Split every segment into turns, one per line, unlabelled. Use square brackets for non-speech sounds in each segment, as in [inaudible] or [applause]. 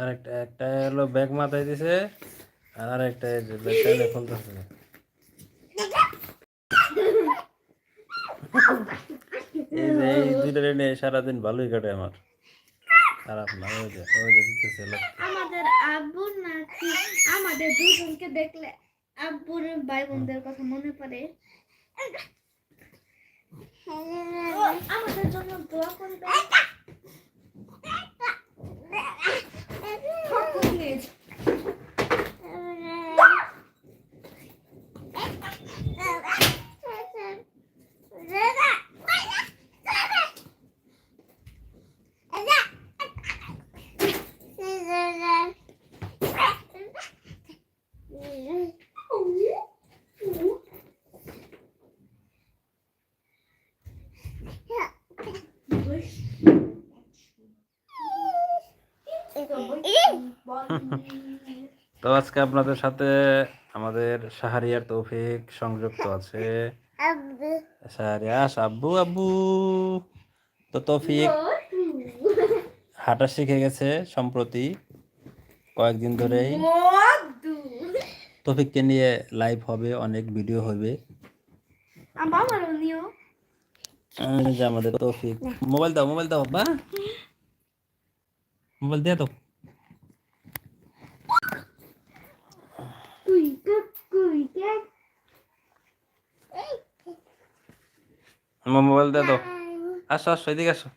আর একটা একটা হলো ব্যাগ মাথায় দিছে, আর যে ব্যাগটা খুলতেছে। এই সারাদিন ভালোই কাটে আমার। খারাপ না, ওই যে ওই যে দিতেছে
আব্বু নাকি আমাদের দুজনকে দেখলে আব্বুর ভাই বোনদের কথা মনে পড়ে ও, আমাদের জন্য দোয়া করবে [laughs]
তো আজকে আপনাদের সাথে আমাদের শাহরিয়ার তৌফিক সংযুক্ত আছে। শাহরিয়া আব্বু আব্বু। তো তৌফিক হাঁটা শিখে গেছে সম্প্রতি কয়েকদিন ধরেই। তৌফিককে নিয়ে লাইভ হবে অনেক ভিডিও হবে। যে আমাদের তৌফিক। মোবাইল দাও মোবাইল দাও বা মোবাইল দিয়ে দাও মোবাইল দিয়ে দাও আসো আসো এদিকে আসো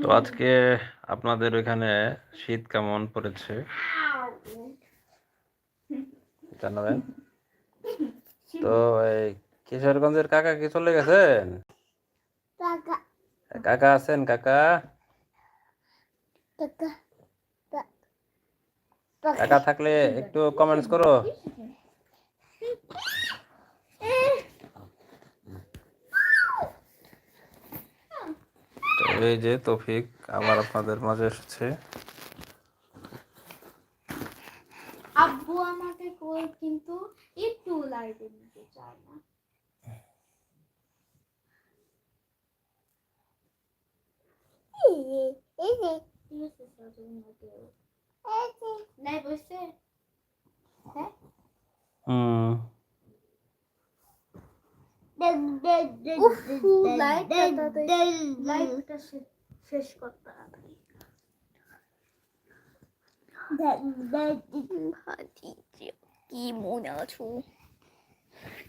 তো আজকে আপনাদের ওইখানে শীত কেমন পড়েছে? জানাবেন তো এই কিশোরগঞ্জের কাকা কি চলে গেছেন?
কাকা।
আছেন কাকা?
কাকা
থাকলে একটু কমেন্টস করো। এই যে তফিক আবার আপনাদের মাঝে এসেছে।
একটু লাইটে নিতে চায় না নাই বসে হ্যাঁ
হুম
উফ লাইটটা লাইটটা শেষ করতে তাড়াতাড়ি কি মনে আছো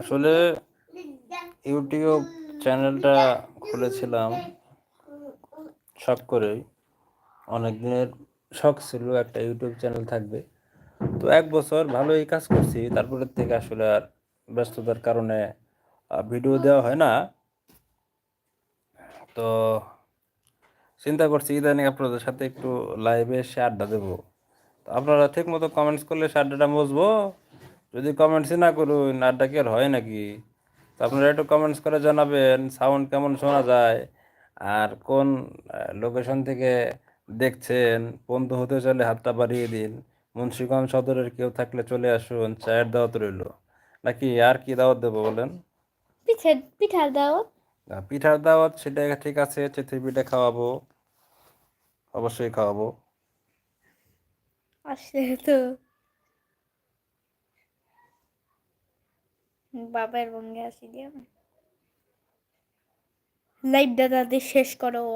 আসলে ইউটিউব চ্যানেলটা খুলেছিলাম শখ করেই। অনেক দিনের শখ ছিল একটা ইউটিউব চ্যানেল থাকবে। তো এক বছর ভালোই কাজ করছি তারপরের থেকে আসলে আর ব্যস্ততার কারণে ভিডিও দেওয়া হয় না। তো চিন্তা করছি ইদানিং আপনাদের সাথে একটু লাইভে এসে আড্ডা দেবো। তো আপনারা ঠিক মতো কমেন্টস করলে সে আড্ডাটা বসবো যদি কমেন্টসই না করুন আড্ডা কি আর হয় নাকি? তো আপনারা একটু কমেন্টস করে জানাবেন সাউন্ড কেমন শোনা যায় আর কোন লোকেশন থেকে দেখছেন বন্ধু হতে চলে হাতটা বাড়িয়ে দিন। মুন্সিগঞ্জ সদরের কেউ থাকলে চলে আসুন চায়ের দাওয়াত রইল। নাকি আর কি দাওয়াত দেবো বলেন?
পিঠে পিঠার দাও
না, পিঠার দাওয়াত সেটা ঠিক আছে চিতই পিঠা খাওয়াবো অবশ্যই খাওয়াবো।
আসলে তো বাবার বঙ্গে আসি দিয়ে লাইভ দাদাদের শেষ করো।